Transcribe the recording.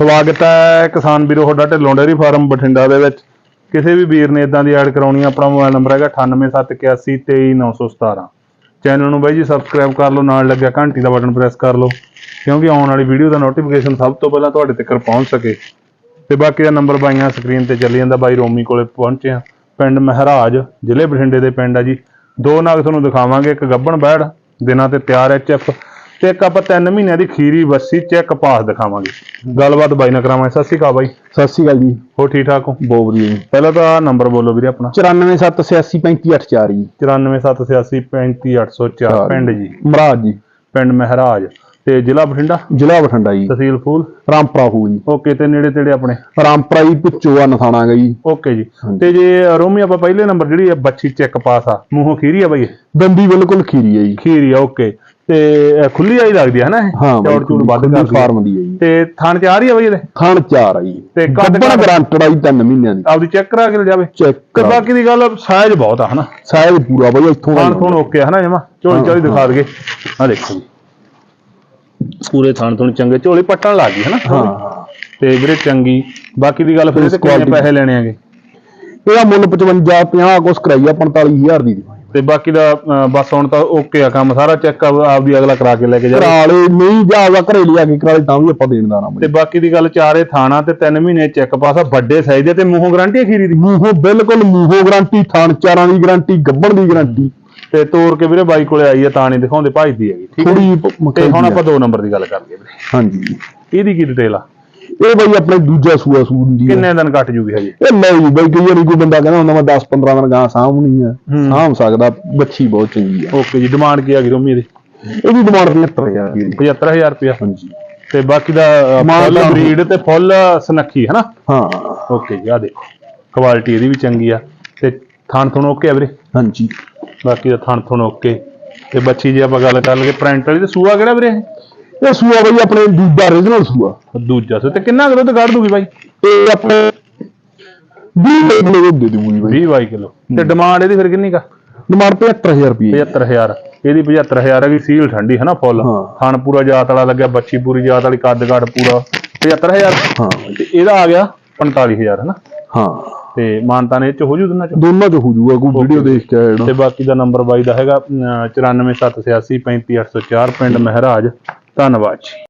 ਸਵਾਗਤ ਹੈ ਕਿਸਾਨ ਵੀਰੋ ਤੁਹਾਡਾ ਢਿੱਲੋਂ ਡੇਅਰੀ ਫਾਰਮ ਬਠਿੰਡਾ ਦੇ ਵਿੱਚ। ਕਿਸੇ ਵੀ ਵੀਰ ਨੇ ਇਦਾਂ ਦੀ ਐਡ ਕਰਾਉਣੀ ਆ, ਆਪਣਾ ਮੋਬਾਈਲ ਨੰਬਰ ਹੈਗਾ 9871823917 ਚੈਨਲ ਨੂੰ ਬਾਈ ਜੀ ਸਬਸਕ੍ਰਾਈਬ ਕਰ ਲਓ ਨਾਲ ਲੱਗਿਆ ਘੰਟੀ ਦਾ ਬਟਨ ਪ੍ਰੈਸ ਕਰ ਲਓ ਕਿਉਂਕਿ ਆਉਣ ਵਾਲੀ ਵੀਡੀਓ ਦਾ ਨੋਟੀਫਿਕੇਸ਼ਨ ਸਭ ਤੋਂ ਪਹਿਲਾਂ ਤੁਹਾਡੇ ਤੱਕ ਪਹੁੰਚ ਸਕੇ। ਤੇ ਬਾਕੀ ਦਾ ਨੰਬਰ ਬਾਈਆਂ ਸਕਰੀਨ ਤੇ ਚੱਲੀ ਜਾਂਦਾ ਬਾਈ ਰੋਮੀ ਕੋਲੇ ਪਹੁੰਚੇ ਆ ਪਿੰਡ ਮਹਿਰਾਜ ਜ਼ਿਲ੍ਹੇ ਬਠਿੰਡੇ ਦੇ ਪਿੰਡ ਆ ਜੀ। ਦੋ ਨਾਗ ਤੁਹਾਨੂੰ ਦਿਖਾਵਾਂਗੇ ਇੱਕ ਗੱਬਣ ਬੈੜ ਦਿਨਾਂ ਤੇ ਤਿਆਰ ਐਚ ਐਫ ਤੇ ਇੱਕ ਆਪਾਂ 3 ਮਹੀਨਿਆਂ ਦੀ ਖੀਰੀ ਵੱਸੀ ਚੈੱਕ ਪਾਸ ਦਿਖਾਵਾਂਗੇ। ਗੱਲਬਾਤ ਬਾਈ ਨਾਲ ਕਰਾਵਾਂਗੇ। ਸਤਿ ਸ਼੍ਰੀ ਅਕਾਲ ਬਾਈ। ਸਤਿ ਸ਼੍ਰੀ ਅਕਾਲ ਜੀ। ਹੋ ਠੀਕ ਠਾਕ ਹੋ? ਬਹੁਤ ਵਧੀਆ ਜੀ। ਪਹਿਲਾਂ ਤਾਂ ਨੰਬਰ ਬੋਲੋ ਵੀਰੇ ਆਪਣਾ। 9478835884 ਜੀ। 9478835804 ਪਿੰਡ ਜੀ। ਮਹਾਰਾਜ ਜੀ। ਪਿੰਡ ਮਹਿਰਾਜ। ਤੇ ਜ਼ਿਲ੍ਹਾ ਬਠਿੰਡਾ? ਜ਼ਿਲ੍ਹਾ ਬਠਿੰਡਾ ਜੀ। ਤਹਿਸੀਲ ਫੂਲ? ਰਾਮਪੁਰਾ ਹੋ ਜੀ। ਓਕੇ ਤੇ ਨੇੜੇ ਤੇੜੇ ਆਪਣੇ? ਰਾਮਪੁਰਾ ਜੀ ਪੁੱਚੋਆ ਨਥਾਣਾ ਗਾ ਜੀ। ਓਕੇ ਜੀ। ਤੇ ਜੇ ਰੋਮੀ ਆਪਾਂ ਪਹਿਲੇ ਨੰਬਰ ਜਿਹੜੀ ਆ ਬੱਚੀ ਚੈੱਕ ਪਾਸ ਆ। ਮੂੰਹੋਂ ਖੀਰੀ ਆ ਬਾਈ? ਦੰਦੀ ਬਿਲਕੁਲ ਖੀਰੀ ਹੈ ਜੀ। ਖੀਰੀ ਆ ਓਕੇ। ਤੇ ਖੁੱਲੀ ਆਈ ਲੱਗਦੀ ਹੈ ਨਾ ਇਹ? ਹਾਂ ਚੌੜ ਚੂੜ ਵੱਧ ਕਰਦੀ ਆ। ਫਾਰਮ ਦੀ ਹੈ ਜੀ। ਤੇ ਥਣ ਚ ਆ ਰਹੀ ਆ ਬਾਈ ਇਹਦੇ? ਥਣ ਚਾਰ ਆ ਜੀ। ਤੇ ਕੱਦ? ਗਰੰਟਡ ਆ ਜੀ 3 ਮਹੀਨਿਆਂ ਦੀ। ਆਪਦੀ ਚੈੱਕ ਕਰਾ ਕੇ ਲੈ ਜਾਵੇ। ਚੈੱਕ ਤੇ ਬਾਕੀ ਦੀ ਗੱਲ ਸਾਈਜ਼ ਬਹੁਤ ਆ ਹਨਾ? ਸਾਇਜ਼ ਪੂਰਾ ਬਈ ਇੱਥੋਂ ਦਾ ਥਣ ਥਣ ਓਕੇ ਆ। ਹਨਾ ਜਮਾ? ਝੋਲੀ ਝੋਲੀ ਦਿਖਾ ਦਈਏ। ਆ ਦੇਖੋ ਜੀ। ਪੂਰੇ ਥਣ ਥਣ ਚੰਗੇ ਝੋਲੀ ਪੱਟਣ ਲੱਗ ਗਈ ਹਨਾ? ਹਾਂ ਹਾਂ। ਤੇ ਵੀਰੇ ਚੰਗੀ। ਬਾਕੀ ਦੀ ਗੱਲ ਫਿਰ ਇਹਦੇ ਕਿੰਨੇ quality- ਪੈਸੇ ਲੈਣੇ ਆਗੇ ਇਹਦਾ ਮੁੱਲ 55 50 ਕੁਛ ਕਰਾਈਆ 45000 ਦੀ। ਤੇ ਬਾਕੀ ਦਾ ਬਸ ਹੁਣ ਤਾਂ ਓਕੇ ਆ ਕੰਮ ਸਾਰਾ ਚੈੱਕ ਆਪਦੀ ਅਗਲਾ ਕਰਾ ਕੇ ਲੈ ਕੇ ਜਾਵੇ। ਕਰਾ ਲੇ ਨਹੀਂ ਜਾਗਾ ਘਰੇ ਲਿਆ ਕੇ ਕਰਾ ਲੇ ਤਾਂ ਵੀ ਆਪਾਂ ਦੇਣ ਦਾ ਨਾ ਤੇ ਬਾਕੀ ਦੀ ਗੱਲ ਚਾਰੇ ਥਾਣਾ ਤੇ 3 ਮਹੀਨੇ ਚੈੱਕ ਪਾਸ ਆ ਵੱਡੇ ਸਾਈਜ਼ ਦੇ ਤੇ ਮੂੰਹੋਂ ਗਾਰੰਟੀ ਖੀਰੀ ਦੀ? ਮੂੰਹੋਂ ਬਿਲਕੁਲ ਮੂੰਹੋਂ ਗਰੰਟੀ ਥਣ ਚਾਰਾਂ ਦੀ ਗਰੰਟੀ ਗੱਬਣ ਦੀ ਗਰੰਟੀ ਤੇ ਤੋੜ ਕੇ ਵੀਰੇ ਬਾਈ ਕੋਲੇ ਆਈ ਆ ਤਾਂ ਨਹੀਂ ਦਿਖਾਉਂਦੇ ਭਜਦੀ ਹੈਗੀ ਠੀਕ ਹੈ ਥੋੜੀ ਤੇ ਹੁਣ ਆਪਾਂ ਦੋ ਨੰਬਰ ਦੀ ਗੱਲ ਕਰਦੇ ਵੀਰੇ। ਹਾਂਜੀ। ਇਹਦੀ ਕੀ ਡਿਟੇਲ ਆ? ਇਹ ਬਈ ਆਪਣੇ ਦੂਜਾ ਸੂਆ ਸੂਰ ਦੀ ਹੈ ਕਿੰਨੇ ਦਿਨ ਕੱਟ ਜੂਗੀ ਹਜੇ? ਇਹ ਨਹੀਂ ਬਈ ਕਈ ਵਾਰੀ ਕੋਈ ਬੰਦਾ ਕਹਿੰਦਾ ਹੁੰਦਾ ਮੈਂ 10 15 ਦਿਨ ਗਾਂ ਸਾਂਭਣੀ ਆ। ਹੂੰ। ਸਾਂਭ ਸਕਦਾ ਬੱਚੀ ਬਹੁਤ ਚੰਗੀ ਆ। ਓਕੇ ਜੀ ਡਿਮਾਂਡ ਕੀ ਆ ਗਈ ਰੋਮੀ ਦੀ ਇਹਦੀ ਡਿਮਾਂਡ 75000 ਰੁਪਏ ਦੀ 75000 ਰੁਪਇਆ। ਹਾਂਜੀ। ਤੇ ਬਾਕੀ ਦਾ ਮਾਲ ਫੁੱਲ ਤਾਂ- ਬਰੀਡ ਤੇ ਫੁੱਲ ਸਨੱਖੀ ਹੈ ਨਾ? ਹਾਂ। ਓਕੇ ਜੀ ਆ ਦੇਖੋ। ਕੁਆਲਿਟੀ ਇਹਦੀ ਵੀ ਚੰਗੀ ਆ। ਤੇ ਥਣ ਥਣ ਓਕੇ ਆ ਵੀਰੇ? ਹਾਂਜੀ। ਬਾਕੀ ਦਾ ਥਣ ਥਣ ਓਕੇ ਤੇ ਬੱਚੀ ਜੇ ਆਪਾਂ ਗੱਲ ਕਰ ਲਈਏ ਪ੍ਰਿੰਟ ਵਾਲੀ ਤੇ ਸੂਆ ਕਿਹੜਾ ਵੀਰੇ ਇਹ? ਇਹ ਸੂਆ ਬਈ ਆਪਣੇ ਦੂਜਾ origignal ਸੂਆ। ਦੂਜਾ ਸੂ ਤੇ ਕਿੰਨਾ ਕੁ ਦੁੱਧ ਕੱਢ ਦੂਗੀ ਬਾਈ? ਇਹ ਆਪਣੇ 20 ਕਿਲੋ ਦੇ ਦੂਗੀ ਬਈ। 20 22 ਕਿਲੋ। ਤੇ ਡਿਮਾਂਡ ਇਹਦੀ ਫਿਰ ਕਿੰਨੀ ਕਾ ਡਿਮਾਂਡ 75000 ਰੁਪਏ 75000 ਇਹਦੀ 75000 ਹੈਗੀ ਸੀਲ ਠੰਡੀ ਹੈ ਨਾ ਫੁੱਲ? ਹਾਂ। ਥਣ ਪੂਰਾ ਜਾਤ ਵਾਲਾ ਲੱਗਿਆ ਬੱਚੀ ਪੂਰੀ ਜਾਤ ਵਾਲੀ ਕੱਦ ਕਾਠ ਪੂਰਾ 75000 ਹਾਂ। ਤੇ ਇਹਦਾ ਆ ਗਿਆ 45000 ਹੈ ਨਾ ਹਾਂ। ਤੇ ਮਾਨਤਾ ਨੇ ਇਹ ਚ ਹੋ ਜੂ ਦੋਨਾਂ ਚ? ਦੋਨਾਂ ਚ ਹੋ ਜਾਊਗਾ ਕੋਈ ਵੀਡੀਓ ਦੇਖ ਕੇ ਆਇਆ ਤੇ ਬਾਕੀ ਦਾ ਨੰਬਰ ਬਾਈ ਦਾ ਹੈਗਾ ਅਮ, 94786 35804 ਪਿੰਡ ਮਹਿਰਾਜ। ਧੰਨਵਾਦ ਜੀ।